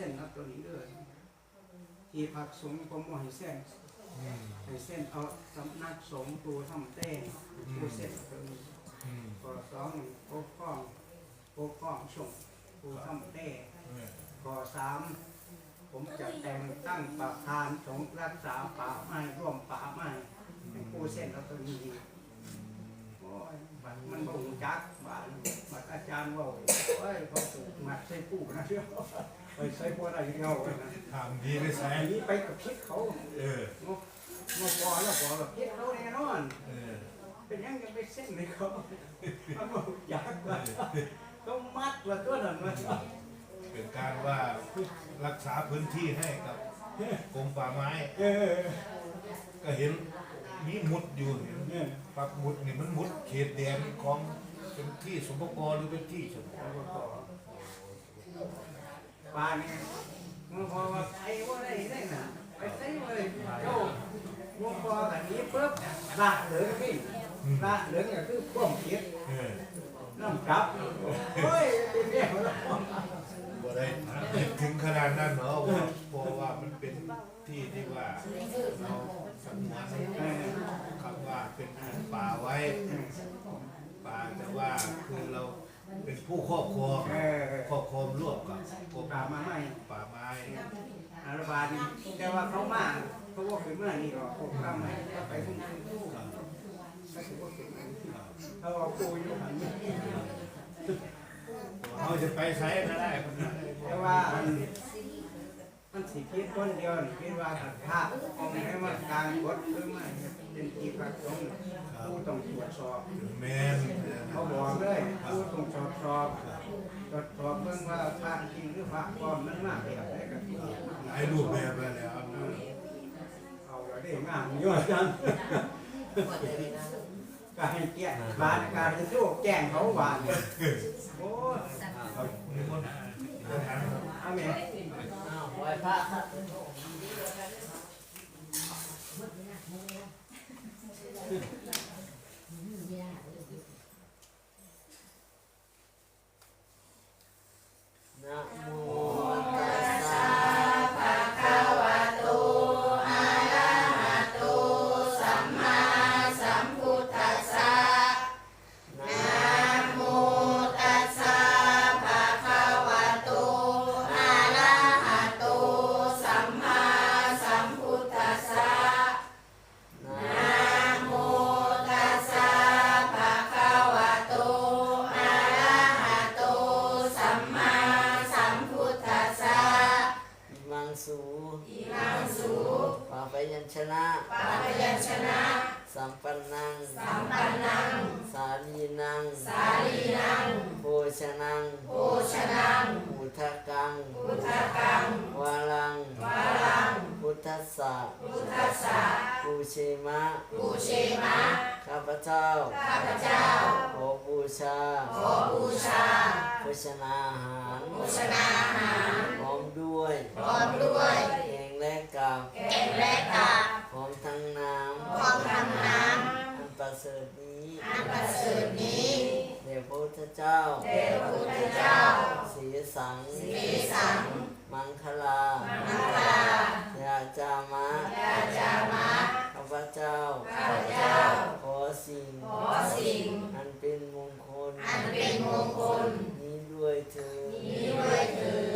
ส้นนะตัวนี้เลยที่พักสงฆ์ผมว่าให้เส้นอืมให้เส้นเอาสำนักสงฆ์ตัวทำเต้ตัวเส้นตัวนี้อืมข้อสองปกป้องปกป้องสงฆ์ตัวทำเต้เออข้อสามผมจะแต่งตั้งประธานสงฆ์รักษาป่าไม้ร่วมป่าไม้ให้ผู้เส้นเอาตัวนี้โอ้ยบัดมันบ่งจักบาดบัดอาจารย์ว่าโอ้ยเขาถูกมัดใส่ผู้นะเชื่อ ไปใส่ผู้อะไรเงาเลยนะทำดีไม่ใส่อันนี้ไปกับพิษเขาเอองบงบพอแล้วพอแบบพิษเขาแน่นอน เออ เป็นยังยังไปเส้นเลยเขาเขาบอกอยากว่าเขามัดว่าตัวนั้นว่าเป็นการว่ารักษาพื้นที่ให้กับกรมป่าไม้ เออ ก็เห็นมีมุดอยู่เห็นเออปักมุดนี่มันมุดเขตแดนของเป็นที่สมบกรหรือเป็นที่สมบแล้วก็ต่อ ปาเนี่ยมันพอว่าไอ้ว่าได้ได้น่ะไปใส่เลยเจ้างพอแบบนี้ปุ๊บละเหลืองพี่ละเหลืองก็คือพ่วงพิษเออน้ำกลับเฮ้ยเป็นเรื่องแล้วบ่ได้ถึงขนาดนั้นเนาะเพราะว่ามันเป็นที่ที่ว่าเราสงวนคำว่าเป็นป่าไว้ป่าแต่ว่าคือเรา เป็นผู้ครอบครองเออครอบครองร่วมกับกรมปลามาให้ป่าไม้อาราบาลนี่แต่ว่าเขามาเขาว่าขึ้นมานี่หรอกผมทำให้เขาไปทุ่งทุ่งก็ถือว่าขึ้นมาเขาเอาปูอยู่หันนี่เขาจะไปใช้ก็ได้มันได้แต่ว่าอัน มันสิคิดคนเดียวนี่คิดว่าถ้าเอาให้มาการกดหรือไม่เป็นที่พักสงฆ์ผู้ต้องตรวจสอบแมนเขาบอกเลยผู้ต้องตรวจสอบตรวจสอบเบิ่งว่าพระจริงหรือพระปลอมมันมาแบบไหนกันหลายรูปแบบไปแล้วเอาละได้งานเยอะจังก็ให้เกียรติบาทการจะโยกแจ้งเขาบาทโอ้ยครับมีคนอาหารครับเอาแม่ นะโม ภชนาอาหารโภชนาอาหารพร้อมด้วยพร้อมด้วยแกงและกับแกงและกับพร้อมทั้งน้ำพร้อมทั้งน้ำอันประเสริฐนี้อันประเสริฐนี้เดชพระพุทธเจ้าเดชพระพุทธเจ้าสีสังสีสังมังคลามังคลายาจามะยาจามะข้าพเจ้าข้าพเจ้าขอสิ่งขอสิ่งอันเป็นมงคลอันเป็นมงคลนี้ด้ วยเถิด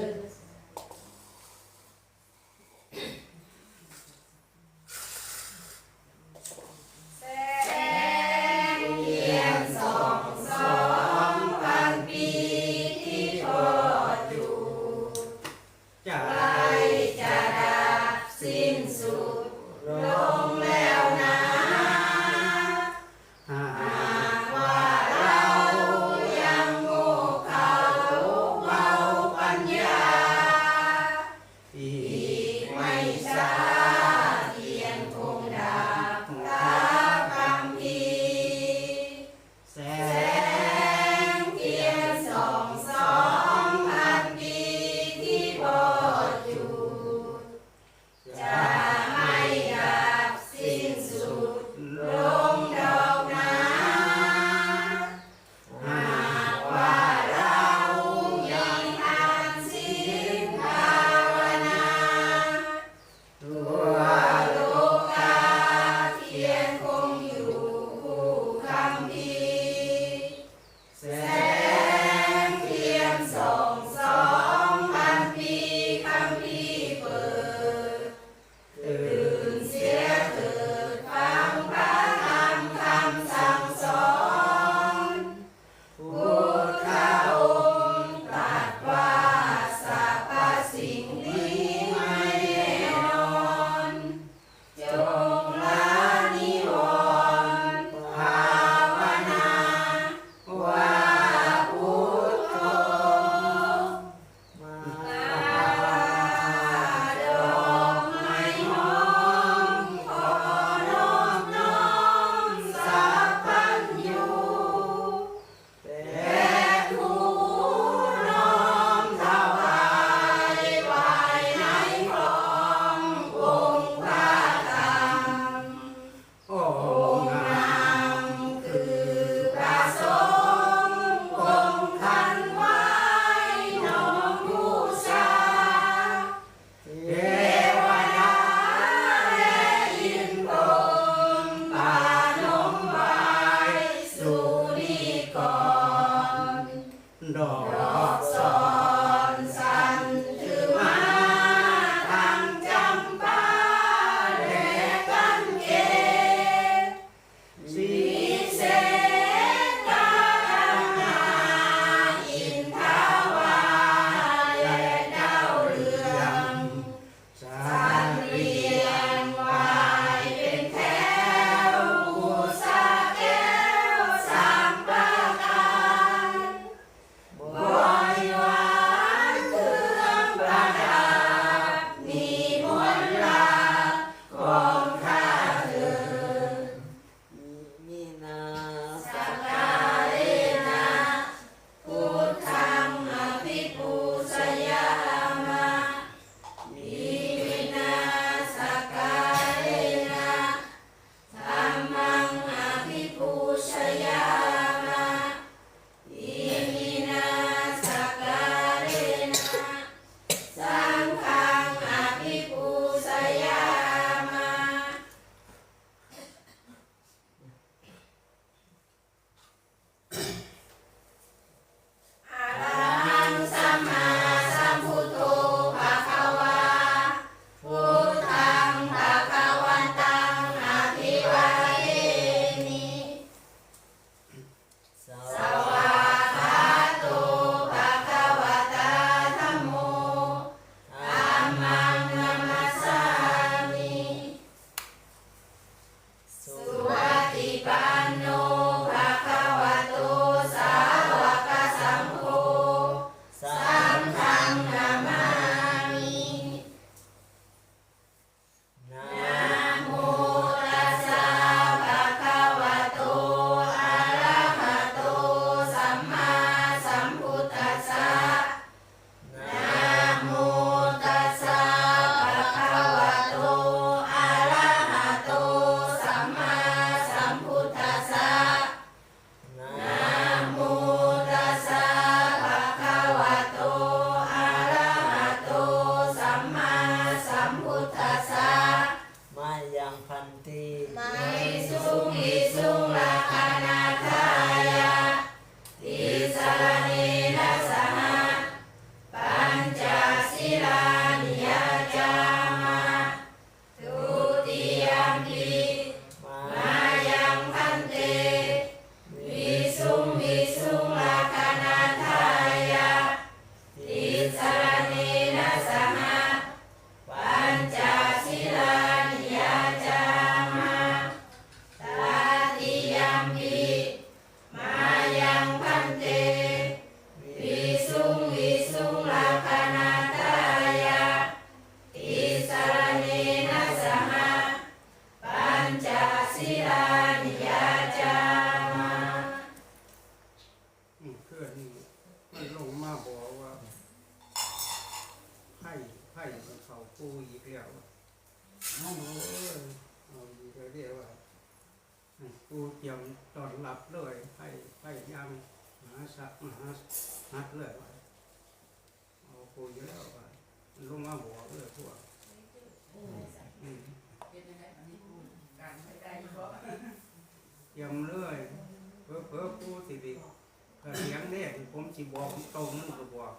สิบอกตรงนั่นก็บอก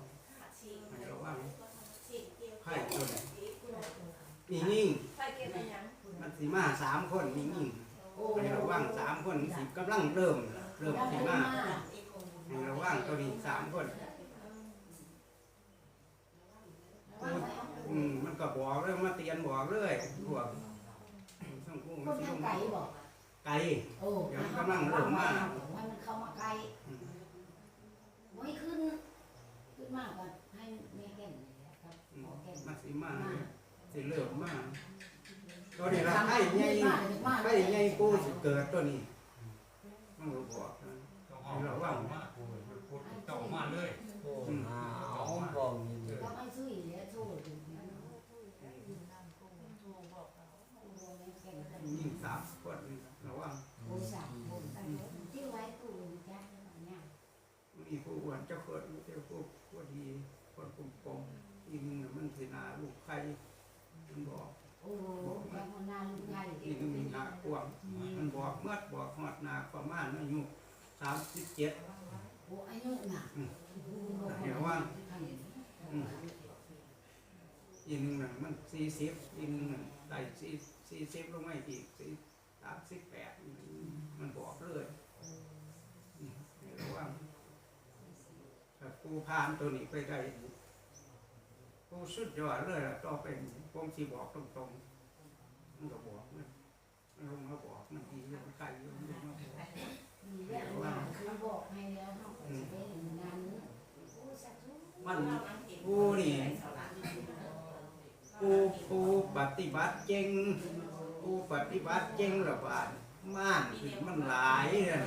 ให้ระวังไข่ตัวนี้นี่นิ่งไปเก็บไปยังมันสิมาสามคนนิ่งให้ระวังสามคนสิกำลังเริ่มเริ่มสิมาให้ระวังตัวนี้สามคนอืมมันก็บอกเลยมาเตียนบอกเลยพวกช่างกูคมันนสิทางไก่บอกไก่โอ้ให้มันเข้ามาไกลอืม ไม่ขึ้น ขึ้นมากกว่าให้แม่แก่นครับอืหมมอแก่นมันสิมามาสิเริ่มมาตัวนี้ละไอ้ใหญ่ไอ้ใหญ่กูสิเกิดตัวนี้มันก็บอกนะต้องเอาว่ามาพูดพูดต้องเอามาเลยโอ้เอาบอกนี่เลย ก็ไม่ซื้อแล้วโทษ ยิ่งสามคนระวัง โอ้สามคนที่ไว้กูจ้าเนี่ย มีผู้อ้วนเจ้าคนเจ้าผู้ผู้ดีคนกลมกลมอีกหนึ่งน่ะมัน สินาลูกไข่มันบอกโอ้แล้วคนนาลูกใหญ่อีกหนึ่งมีนากว้างมันบอกเมื่อบอกหอดนาประมาณอายุสามสิบเจ็ดโอ้อายุน่ะเดี๋ยวว่าอืมอีกหนึ่งน่ะมันสี่สิบอีกหนึ่งน่ะได้สี่สี่สิบลงมาอีกสี่สามสิบแปดมันบอกเลยอืมเดี๋ยวว่าถ้ากูพานตัวนี้ไปได้ กูสุดยอดเลยล่ะต่อไปผมสีบอกตรงๆมันก็บอกนะมันลงมาบอกมันดีมันไกลมันลงมาบอกมีเรื่องว่าคือบอกให้แล้วเขาก็จะได้งานมันกูนี่กูกูปฏิบัติเจงกูปฏิบัติเจงระบาดม่านสิมันหลายเนี่ย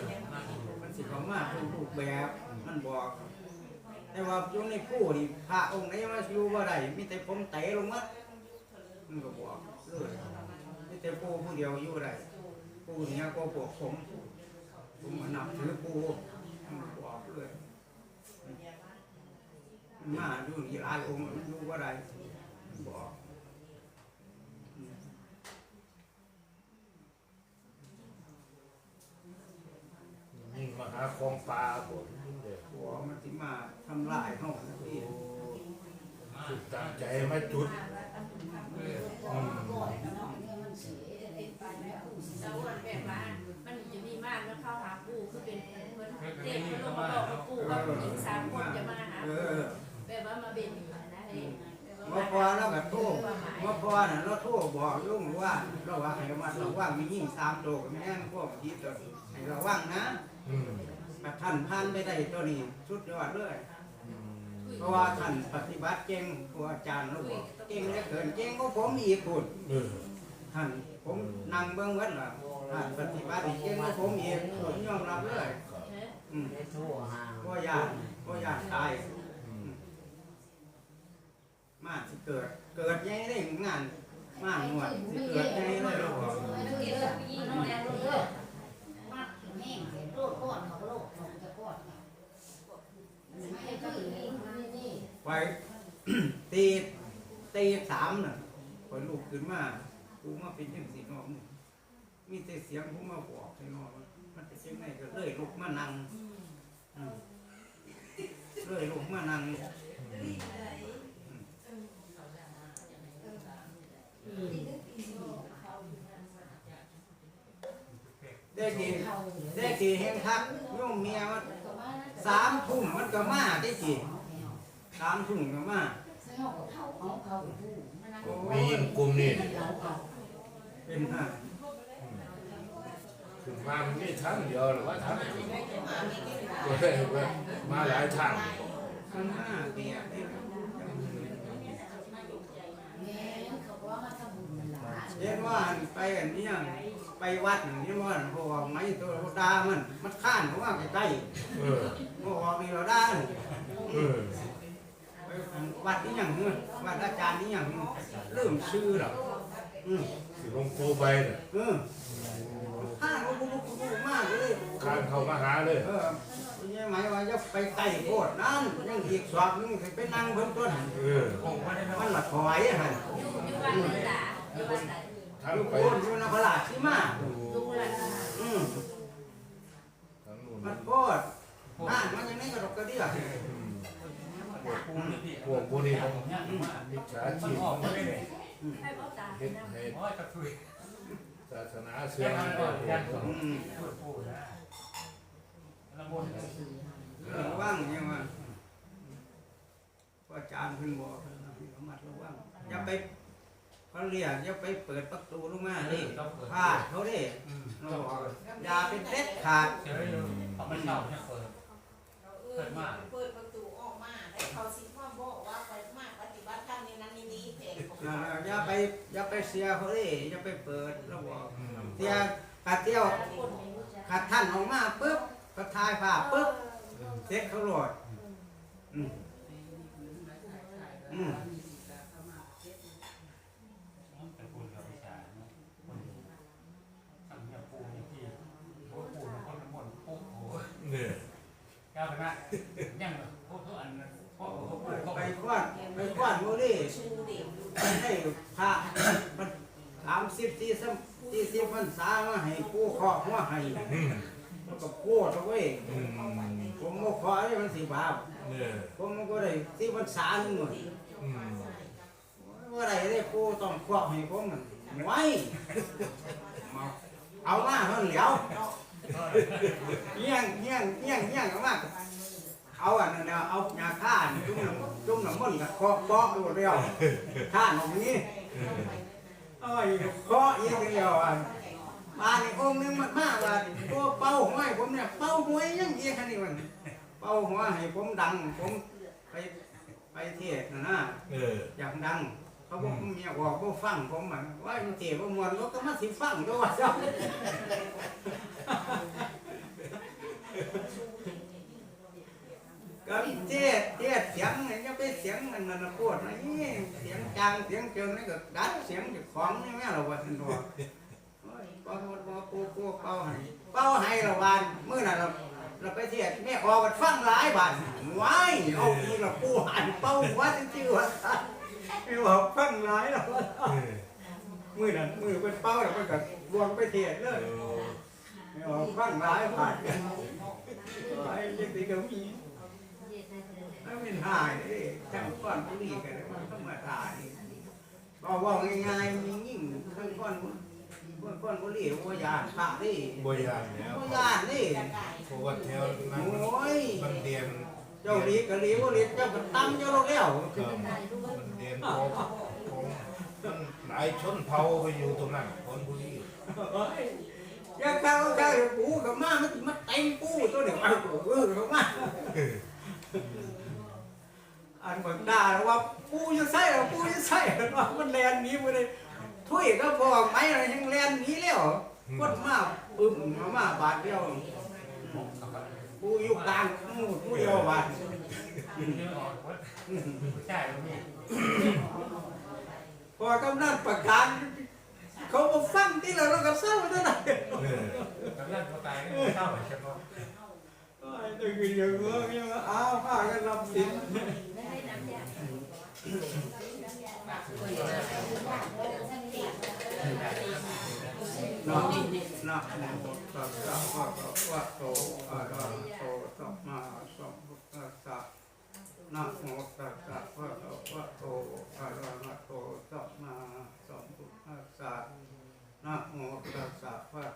มันสิเขามาทุกรูปแบบมันบอก แต่ว่าอยู่ในผู้นี่พระองค์ไหนมาอยู่ว่าได้มีแต่ผมเตะลงมามันก็บอกเลยมีแต่ผู้ผู้เดียวอยู่ได้ผู้เนี้ยก็บอกผมผมมานับถือผู้มันก็บอกเลยมันมาอยู่นี่หลายองค์อยู่ว่าได้บอกอืมยิ่มาหาของปลาบ่เด้อมันสิมาทำลายห้องที่ตั้งใจมาจุดอนก่อนเนาะเนี่ยมันเสียอะไรไปแบบว่ามันจะมีมากแล้วเข้าหาปู่คือเป็นเพื่อนเด็กมันลงมาบอกว่าปู่ว่าผู้หญิงสามคนจะมาหาเออแบบว่ามาเป็นนะเองเมื่อพอเราก็โทษเมื่อพอน่ะเราโทษบอกลุงว่าเราว่าให้มัดระวังมียิ่งสามตัวกับแม่พวกที่ตัวให้ระวังนะ อืมแต่ท่านผ่านไปได้ตัวนี้สุดยอดเลยอืมเพราะว่าท่านปฏิบัติเก่งครูอาจารย์เราบอกเก่งเหลือเกินเก่งก็ผมอีกคุณเออท่านผมนั่งเบื้องวัดล่ะท่านปฏิบัติเก่งก็ผมอีกผมยอมรับเลยอืมได้โทรหาก็ยานก็ยานตายอืมมาสิเกิดเกิดยังได้งานมาหนวดสิเกิดยังได้เราบอกเกิดแล้วยิ่งน้อยลงเลยมากถึงแห้งโรคก้อนเขาโรคของจะก้อน ไม่ให้ตีตีสามน่ะพอลูกขึ้นมากูมาเป็นยังสีนอมมีแต่เสียงกูมาบอกให้นอนมันจะยังไงก็เลยลุกมานั่งเลยลุกมานั่งได้กี่ได้กี่แห่งทักโยมเมียว่า สามทุ่มมันก็มาได้กี่สามทุ่มก็มาเขาเขาเขาเขาผู้มันนั่งมียิ่งกลุ่มนี่เขาเขาเป็นห้าถึงมามันมีทางเดียวหรือว่าทางอื่นก็ได้ว่ามาหลายทางมันห้าเมียนี่แม่เขาว่ามาทำบุญมันหลายเรียนว่าไปอันนี้ยัง ไปวัดนี่ว่าเพราะว่าไม่ตัวดามัน มันข้านเพราะว่าใกล้เออๆเพราะว่ามีเราได้เออไปทางวัดนี้อย่างเงี้ยวัดอาจารย์นี้อย่างเริ่มชื่อหรอกอืมสิลงโตไปน่ะเออห้าเขาบุกบุกมากเลยข้างเข้ามาหาเลยเออยังหมายว่าจะไปไต่โคตรนั่นยังอีกสอบนึงไปนั่งเพิ่มต้น เออผมไม่ได้มันละถอยฮะอยู่อยู่บ้านไหนล่ะอยู่บ้านไหน ทั้งอยู่ไปโคนอยู่นครราชสีมาดูแลอืมทั้งนู่นมันโคตรอ่านมันยังไม่กระดกกระเดี่ยปูนี่พี่พวกพวกนี้ผมเนี่ยว่ามิจฉามันชีพออกมาได้เลยให้พ่อตาเฮ็ดให้โอ้ยกระทุยศาสนาเสื่อมไปพวกอืมพูดพูดนะละมุนระวังยังว่าอาจารย์เพิ่นบอกระมัดระวังอย่าไป เขาเรียกอย่าไปเปิดประตูลงมาดิต้องเปิดพลาดเขาดิเราบอกอย่าเป็นเด็ดขาดเฉยเลยเพราะมันเก่าเนี่ยเปิดเปิดมาเปิดประตูออกมาได้เขาสิพ่อบอกว่าไปมากปฏิบัติธรรมในนั้นในนี้เพจของอย่าเราอย่าไปอย่าไปเสียเขาดิอย่าไปเปิดเราบอกเสียขาดเที่ยวขาดท่านออกมาปุ๊บก็ทายภาพปุ๊บเซ็ตเขาโหลดอืมอืม เป็นปูกับวิชาเนาะทำเนี่ยปูนี่พี่โอ้ปูคนละมุนปุ๊บโอ้ เนี่ย เจ้าคณะยังพวกอันพวกพวกพวกไปกว้านไปกว้านโมดิชูเด็กให้พระมันสามสิบสี่สิบสี่สิบพรรษามาให้ผู้ขอหัวให้อืมมันก็พูดเอาไว้อืมผมก็ขอให้มันสิบาปเนี่ยผมก็ได้สี่พรรษาหนึ่งหมดอืมว่าไรได้ผู้ต้องครอบให้ผมมันไว้เอามาเท่าเหลียว เงี้ยงเงี้ยงเงี้ยงเงี้ยงเอามาเอาอันนั้นเอาเอายาฆ่านี่จุ่มน้ำจุ่มน้ำมันกับเคาะเคาะดูเดียวฆ่าตรงนี้เออเอ้ยเคาะอีกเดียวอันมาในองค์นึงมันมากว่าตัวเป่าหัวให้ผมเนี่ยเป่าหัวยังเอียขนาดนี้มันเป่าหัวให้ผมดังผมไปไปเทศนะนะเอออยากดัง เขาบอกเมียบอกว่ฟังผมมันว่ามันเทว่ามวนรถก็มาสิฟังด้วยว่าเจ้าก็เทศเทศเสียงเนี่ยจะไปเสียงมันมันพูดนะนี่เสียงจางเสียงเจิงนี่ก็ดัดเสียงเจากของนี่แม่เราว่าสันตัวโอ้ยเป่าเป่าปูปูเป่าให้เป่าให้เราวานเมื่อนั้นเราเราไปเทศแม่ออกกันฟังหลายบาทว้ายเอาอีเราปูหันเป่าหัวจริงๆว่า ไม่บอกฟังร้ายหรอกเออมือนั้นมือเป็นเป้าแล้วมันก็รวงไปเทียดเลยเออไม่บอกฟังร้ายผ่านกันไอ้เด็กตีก็มีถ้าเป็นหายนี่จังก้อนผู้นี้กันมันธรรมดานี่บอกว่าง่ายๆมียิ่งข้างก้อนก้อนก้อนผู้นี้ว่ายานพระนี่บ่ยานแล้วว่ายานนี่เพราะว่าแถวนั้นโอ้ยมันเรียนเจ้าลีกะลีว่าลีเจ้าก็ตั้มเจ้าเราแล้ว นเรียนของของมันหลายชนเผ่าไปอยู่ตรงนั้นคนบุรียังเข้าได้ปูกับมามันมาเต็มปูตัวเดียวเอาเออเข้ามาอันบอกด่าแล้วว่าปูจะใส่หรอปูจะใส่หรอมันแลนนี้มาเลยถ้วยก็บอกไหมอะไรยังแลนนี้แล้วกดมาปึ้มมามาบาทเดียว ปูอยู่กลางหมู่ปูเดียวบาทเยอะออกวัดใช่ตรงนี้พอกำนันประกาศเขามาฟังที่เราเราก็เศร้าเท่านั้นเออกับเรื่องตัวตายเศร้าใช่ไหมไอ้ตัวกินอย่างเงี้ยยังอ้าวผ้ากันรับสินเนาะนะโมตัสสะภะคะวะโตอะระหะโตสัมมาสัมพุทธัสสะนะโมตัสสะภะคะวะโตอะระหะโตสัมมาสัมพุทธัสสะนะโมตัสสะภะคะวะ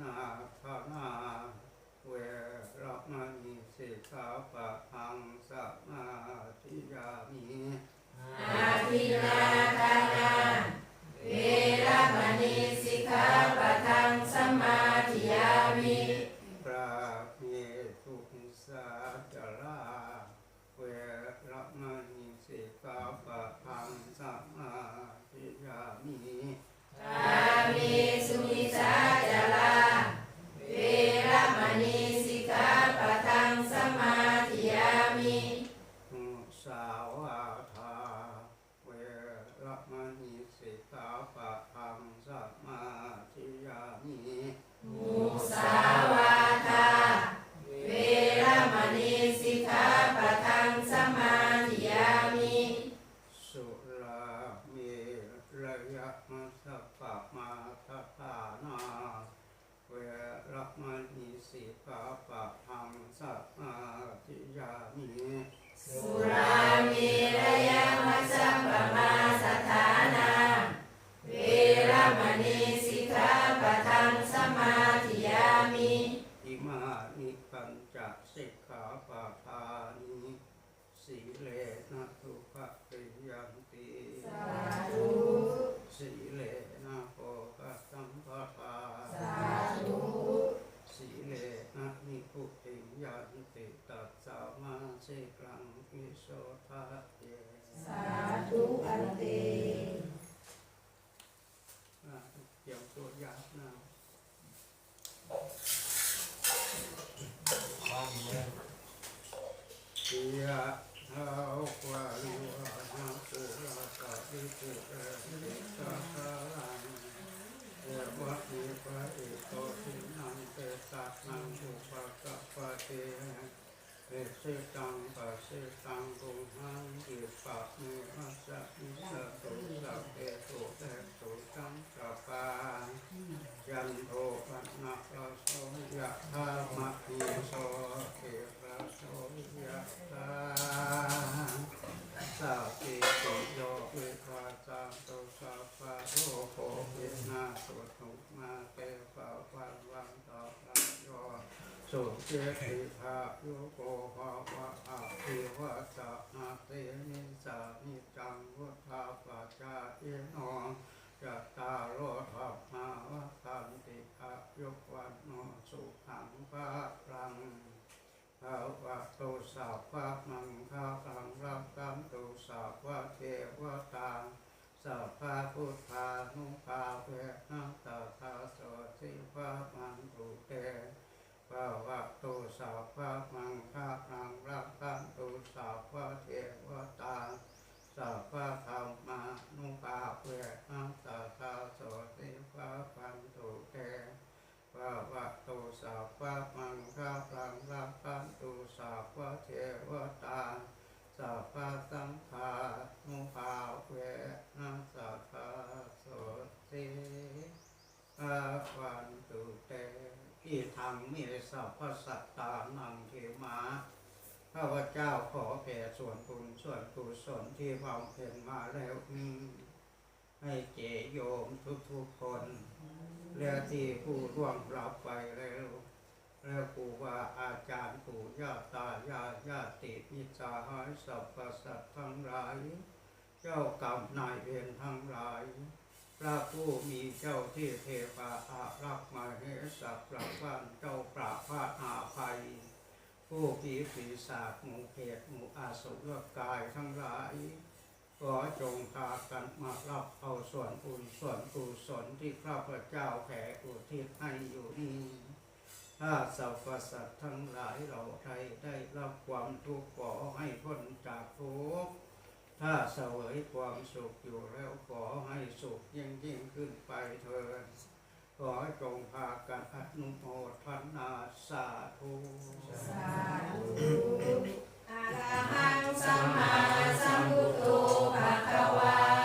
นาคานาเวรมณีสิกขาปะพังสัมมาทิยามีอาทินาคานาเวรมณีสิกขาปะทังสัมมาทิยามีพระมีทุกสาจลาเวรมณีสิกขาปะพังสัมมาทิยามิอามิสุมิสา สุเจติภาโยโกภาวะอาเทวะสะอาเตนิสานิจังวะฒาปัจจาเอนองจัตตารโอธรรมาวะตันติอายุวะนโนสุขังภาลังภาวะโตสาวะมังคาลังรับกรรมโตสาวะเทวะตาสัพพะพุทธานุภาเวนะตาตาสวสิภามันตุเต ภาวะโตสาภามังภาพังรักขันโตสาภาเทวตาสาภาธรรมานุภาเวนัสสาภาโสติภาพันตุเตภาวะโตสาภามังภาพังรักขันโตสาภาเทวตาสัพพะสังฆานุภาเวนัสสะโสติอาวัน อิทังเมสัพพสัตตานังเทมาข้าพเจ้าขอแผ่ส่วนบุญส่วนกุศลที่บำเพ็ญมาแล้วนี้ให้เจโยมทุกๆคน และที่ผู้ร่วงรับไปแล้ว และครูบาอาจารย์ปู่ย่าตายายญาติมิตรสหายสรรพสัตว์ทั้งหลาย เจ้ากรรมนายเวรทั้งหลาย พระผู้มีเจ้าที่เทวาอารักษ์มาเหสักประพันเจ้าปราพาอาภัย ผู้ผีปีศาจหมู่เพศหมู่อาสุรกายทั้งหลายขอจงพากันมารับเอาส่วนบุญส่วนกุศลที่ข้าพเจ้าแผ่อุทิศให้อยู่นี้ถ้าสรรพสัตว์ทั้งหลายเราใดได้รับความทุกข์ขอให้พ้นจากทุกข์ ถ้าเสวยความสุขอยู่แล้วขอให้สุขยิ่งยิ่งขึ้นไปเถิดขอจงพากันอนุโมทนาสาธุสาธุอะระหังสัมมาสัมพุทโธภะคะวา